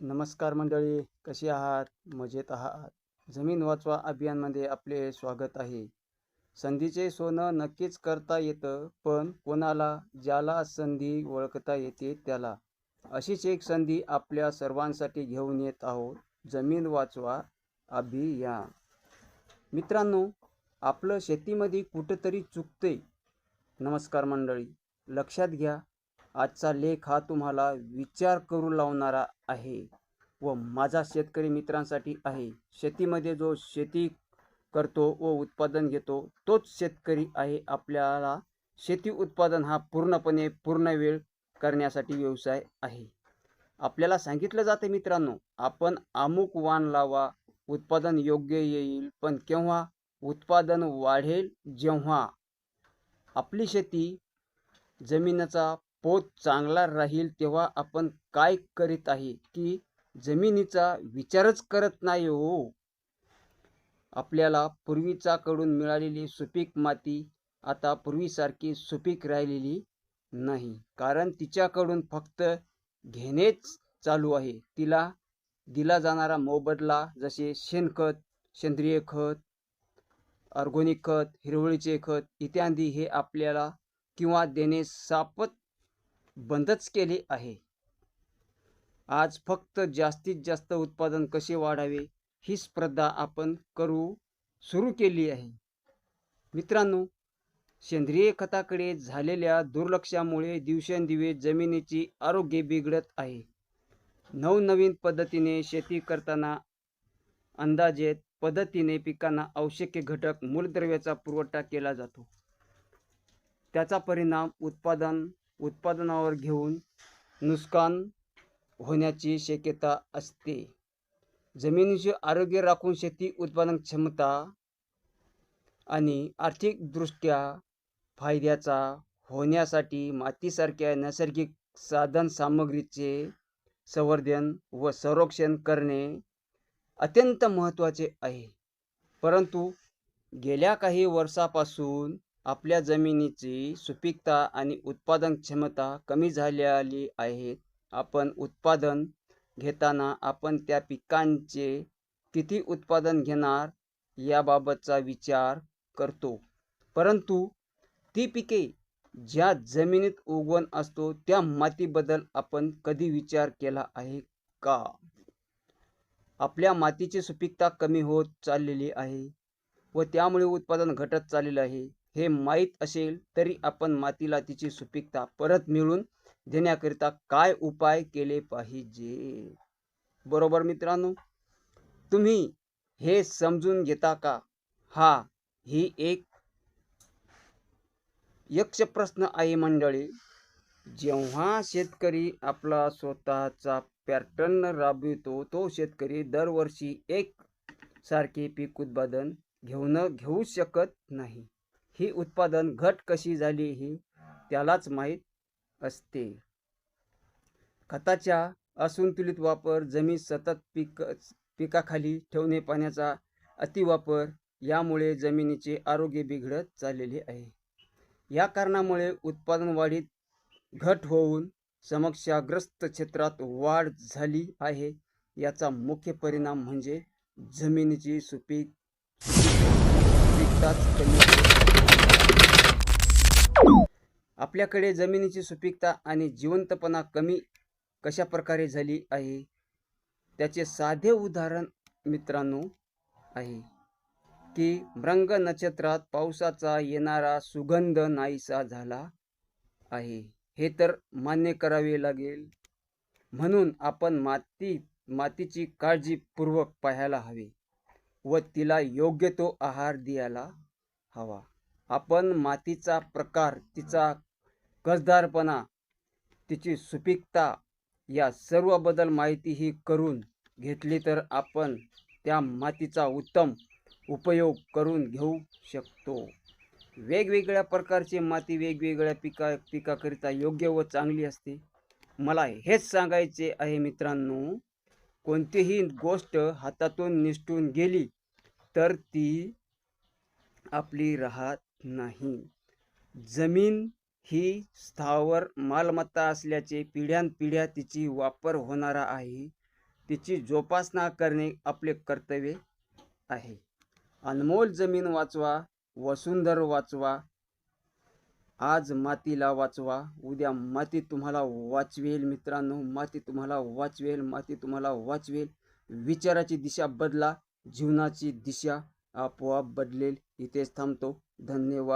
नमस्कार मंडळी कशी आहात? मजेत आहात? जमीन वाचवा अभियानमध्ये आपले स्वागत आहे. संधीचे सोनं नक्कीच करता येतं पण कोणाला ज्याला संधी ओळखता येते त्याला. अशीच एक संधी आपल्या सर्वांसाठी घेऊन येत आहोत जमीन वाचवा अभियान. मित्रांनो आपलं शेतीमध्ये कुठंतरी चुकते नमस्कार मंडळी लक्षात घ्या आजचा लेख हा तुम्हाला विचार करू लावणारा आहे व माझा शेतकरी मित्रांसाठी आहे. शेतीमध्ये जो शेती करतो व उत्पादन घेतो तोच शेतकरी आहे. आपल्याला शेती उत्पादन हा पूर्णपणे पूर्ण वेळ करण्यासाठी व्यवसाय आहे. आपल्याला सांगितलं जाते मित्रांनो आपण अमुक वाण लावा उत्पादन योग्य येईल पण केव्हा उत्पादन वाढेल जेव्हा आपली शेती जमिनीचा पोत चांगला राहील तेव्हा आपण काय करीत आहे की जमिनीचा विचारच करत नाही हो. आपल्याला पूर्वीचाकडून मिळालेली सुपीक माती आता पूर्वीसारखी सुपीक राहिलेली नाही कारण तिच्याकडून फक्त घेणेच चालू आहे. तिला दिला जाणारा मोबदला जसे शेणखत सेंद्रिय खत ऑर्गोनिक खत हिरवळीचे खत इत्यादी हे आपल्याला किंवा देणे सापत बंदच केले आहे. आज फक्त जास्तीत जास्त उत्पादन कसे वाढावे ही स्पर्धा आपण करू सुरू केली आहे. मित्रांनो सेंद्रिय खताकडे झालेल्या दुर्लक्षामुळे दिवसेंदिवस जमिनीची आरोग्य बिघडत आहे. नवनवीन पद्धतीने शेती करताना अंदाजेत पद्धतीने पिकांना आवश्यक घटक मूलद्रव्याचा पुरवठा केला जातो. त्याचा परिणाम उत्पादन उत्पादनावर घेऊन नुकसान होण्याची शक्यता असते. जमिनीचे आरोग्य राखून शेती उत्पादन क्षमता आणि आर्थिकदृष्ट्या फायद्याचा होण्यासाठी मातीसारख्या नैसर्गिक साधन सामग्रीचे संवर्धन व संरक्षण करणे अत्यंत महत्त्वाचे आहे. परंतु गेल्या काही वर्षापासून आपल्या जमिनीची सुपीकता आणि उत्पादन क्षमता कमी झालेली आहे. आपण उत्पादन घेताना आपण त्या पिकांचे किती उत्पादन घेणार याबाबतचा विचार करतो. परंतु ती पिके ज्या जमिनीत उगवण असतो त्या मातीबद्दल आपण कधी विचार केला आहे का? आपल्या मातीची सुपीकता कमी होत चाललेली आहे व त्यामुळे उत्पादन घटत चाललेलं आहे. हे माहीत असेल तरी आपण मातीला तिची सुपीकता परत मिळवून देण्याकरिता काय उपाय केले पाहिजे? बरोबर मित्रांनो तुम्ही हे समजून घेता का? हा ही एक यक्ष प्रश्न आहे मंडळी. जेव्हा शेतकरी आपला स्वतःचा पॅटर्न राबवितो तो शेतकरी दरवर्षी एक सारखे पीक उत्पादन घेऊन घेऊ शकत नाही. ही उत्पादन घट कशी झाली ही त्यालाच माहीत असते. खताच्या असंतुलित वापर जमीन सतत पीक पिकाखाली ठेवणे पाण्याचा अतिवापर यामुळे जमिनीचे आरोग्य बिघडत चाललेले आहे. या कारणामुळे उत्पादन वाढीत घट होऊन समस्याग्रस्त क्षेत्रात वाढ झाली आहे. याचा मुख्य परिणाम म्हणजे जमिनीची सुपीक सुपीकताच कमी आपल्याकडे जमिनीची सुपीकता आणि जिवंतपणा कमी कशा प्रकारे झाली आहे? त्याचे साधे उदाहरण मित्रांनो आहे की मृंग नक्षत्रात पावसाचा येणारा सुगंध नाहीसा झाला आहे. हे तर मान्य करावे लागेल. म्हणून आपण माती मातीची काळजीपूर्वक पाहायला हवे व तिला योग्य तो आहार द्यायला हवा. आपण मातीचा प्रकार तिचा कसदारपणा तिची सुपीकता या सर्वबद्दल माहिती ही करून घेतली तर आपण त्या मातीचा उत्तम उपयोग करून घेऊ शकतो. वेगवेगळ्या प्रकारची माती वेगवेगळ्या पिका पिकाकरिता योग्य व चांगली असते. मला हेच सांगायचे आहे मित्रांनो कोणतीही गोष्ट हातातून निसटून गेली तर ती आपली राहत नाही. जमीन ही स्थावर मालमत्ता असल्याचे पिढ्यानपिढ्या तिची वापर होणारा आहे. तिची जोपासना करणे आपले कर्तव्य आहे. अनमोल जमीन वाचवा वसुंधर वाचवा आज मातीला वाचवा उद्या माती तुम्हाला वाचवेल मित्रांनो माती तुम्हाला वाचवेल माती तुम्हाला वाचवेल. विचाराची दिशा बदला जीवनाची दिशा आपोआप बदलेल. इथेच थांबतो. धन्यवाद.